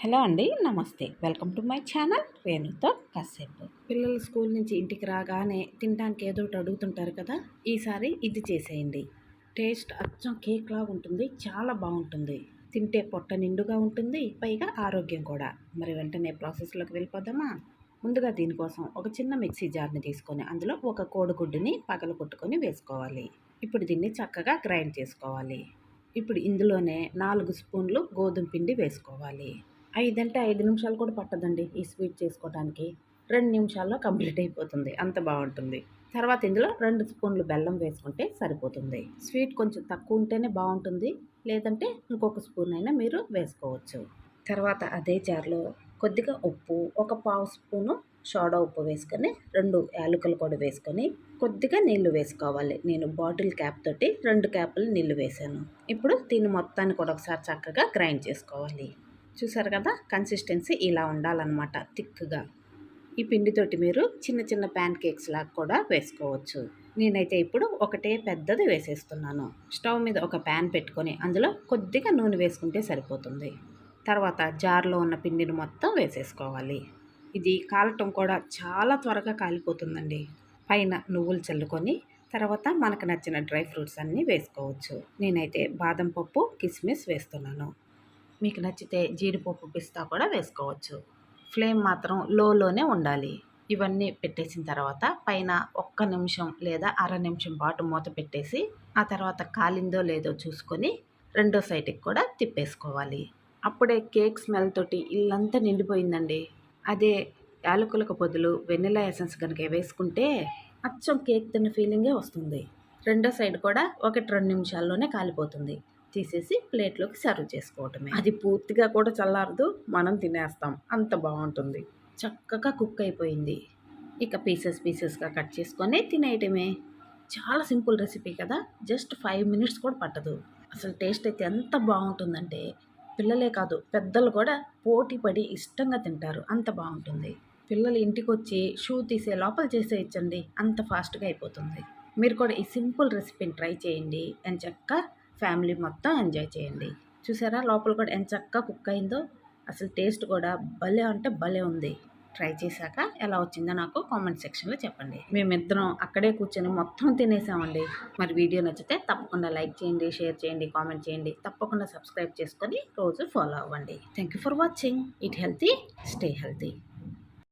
Hello అండి నమస్తే. Welcome to my channel రేణుతో కాసేపు. పిల్లలు స్కూల్ నుంచి ఇంటికి రాగానే తినడానికి ఏదో ఒకటి అడుగుతుంటారు కదా ఈసారి ఇది చేసేయండి. టేస్ట్ అచ్చం కేక్ లాగా ఉంటుంది చాలా బాగుంటుంది. తింటే పొట్ట నిండుగా ఉంటుంది పైగా ఆరోగ్యం కూడా. మరి వెంటనే ప్రాసెస్లోకి వెళ్ళిపోదామా? ముందుగా దీనికోసం ఒక చిన్న మిక్సీ జార్ని తీసుకొని అందులో ఒక కోడిగుడ్డుని పగల కొట్టుకొని వేసుకోవాలి. ఇప్పుడు దీన్ని చక్కగా గ్రైండ్ చేసుకోవాలి. ఇప్పుడు ఇందులోనే నాలుగు స్పూన్లు గోధుమ పిండి వేసుకోవాలి. ఐదంటే ఐదు నిమిషాలు కూడా పట్టదండి ఈ స్వీట్ చేసుకోవడానికి రెండు నిమిషాల్లో కంప్లీట్ అయిపోతుంది. అంత బాగుంటుంది. తర్వాత ఇందులో రెండు స్పూన్లు బెల్లం వేసుకుంటే సరిపోతుంది. స్వీట్ కొంచెం తక్కువ ఉంటేనే బాగుంటుంది. లేదంటే ఇంకొక స్పూన్ అయినా మీరు వేసుకోవచ్చు. తర్వాత అదే జార్లో కొద్దిగా ఉప్పు ఒక పావు స్పూను సోడా ఉప్పు వేసుకొని రెండు యాలకులు కూడా వేసుకొని కొద్దిగా నీళ్ళు వేసుకోవాలి. నేను బాటిల్ క్యాప్ తోటి రెండు క్యాపులు నీళ్ళు వేసాను ఇప్పుడు దీన్ని మొత్తాన్ని కూడా ఒకసారి చక్కగా గ్రైండ్ చేసుకోవాలి. చూసారు కదా? కన్సిస్టెన్సీ ఇలా ఉండాలన్నమాట థిక్గా. ఈ పిండితోటి మీరు చిన్న చిన్న ప్యాన్ కేక్స్ లాగా కూడా వేసుకోవచ్చు. నేనైతే ఇప్పుడు ఒకటే పెద్దది వేసేస్తున్నాను. స్టవ్ మీద ఒక ప్యాన్ పెట్టుకొని అందులో కొద్దిగా నూనె వేసుకుంటే సరిపోతుంది. తర్వాత జార్లో ఉన్న పిండిని మొత్తం వేసేసుకోవాలి. ఇది కాలటం కూడా చాలా త్వరగా కాలిపోతుందండి. పైన నువ్వులు చల్లుకొని తర్వాత మనకు నచ్చిన డ్రై ఫ్రూట్స్ అన్నీ వేసుకోవచ్చు. నేనైతే బాదం పప్పు కిస్మిస్ వేస్తున్నాను. మీకు నచ్చితే జీడిపప్పు పిస్తా కూడా వేసుకోవచ్చు. ఫ్లేమ్ మాత్రం లోలోనే ఉండాలి. ఇవన్నీ పెట్టేసిన తర్వాత పైన ఒక్క నిమిషం లేదా అర నిమిషం పాటు మూత పెట్టేసి ఆ తర్వాత కాలిందో లేదో చూసుకొని రెండో సైడ్కి కూడా తిప్పేసుకోవాలి. అప్పుడే కేక్ స్మెల్ తోటి ఇల్లంతా నిండిపోయిందండి. అదే యాలకులకు బదులు వెనిలా ఎసెన్స్ కనుక వేసుకుంటే అచ్చం కేక్ తిన్న ఫీలింగే వస్తుంది. రెండో సైడ్ కూడా ఒకటి రెండు నిమిషాల్లోనే కాలిపోతుంది. తీసేసి ప్లేట్లోకి సర్వ్ చేసుకోవటమే. అది పూర్తిగా కూడా చల్లారదు మనం తినేస్తాం. అంత బాగుంటుంది. చక్కగా కుక్ అయిపోయింది. ఇక పీసెస్ పీసెస్గా కట్ చేసుకొని తినేయటమే. చాలా సింపుల్ రెసిపీ కదా. జస్ట్ ఫైవ్ మినిట్స్ కూడా పట్టదు. అసలు టేస్ట్ అయితే ఎంత బాగుంటుందంటే పిల్లలే కాదు పెద్దలు కూడా పోటీ పడి ఇష్టంగా తింటారు. అంత బాగుంటుంది. పిల్లలు ఇంటికి వచ్చి షూ తీసే లోపల చేసేయచ్చండి. అంత ఫాస్ట్గా అయిపోతుంది. మీరు కూడా ఈ సింపుల్ రెసిపీని ట్రై చేయండి. అని చక్క ఫ్యామిలీ మొత్తం ఎంజాయ్ చేయండి. చూసారా? లోపల కూడా ఎంత చక్కగా కుక్ అయిందో. అసలు టేస్ట్ కూడా భలే అంటే భలే ఉంది. ట్రై చేశాక ఎలా వచ్చిందో నాకు కామెంట్ సెక్షన్లో చెప్పండి. మేమిద్దరం అక్కడే కూర్చొని మొత్తం తినేసామండి. మరి వీడియో నచ్చితే తప్పకుండా లైక్ చేయండి షేర్ చేయండి కామెంట్ చేయండి. తప్పకుండా సబ్స్క్రైబ్ చేసుకొని రోజు ఫాలో అవ్వండి. Thank you for watching. Eat healthy stay healthy.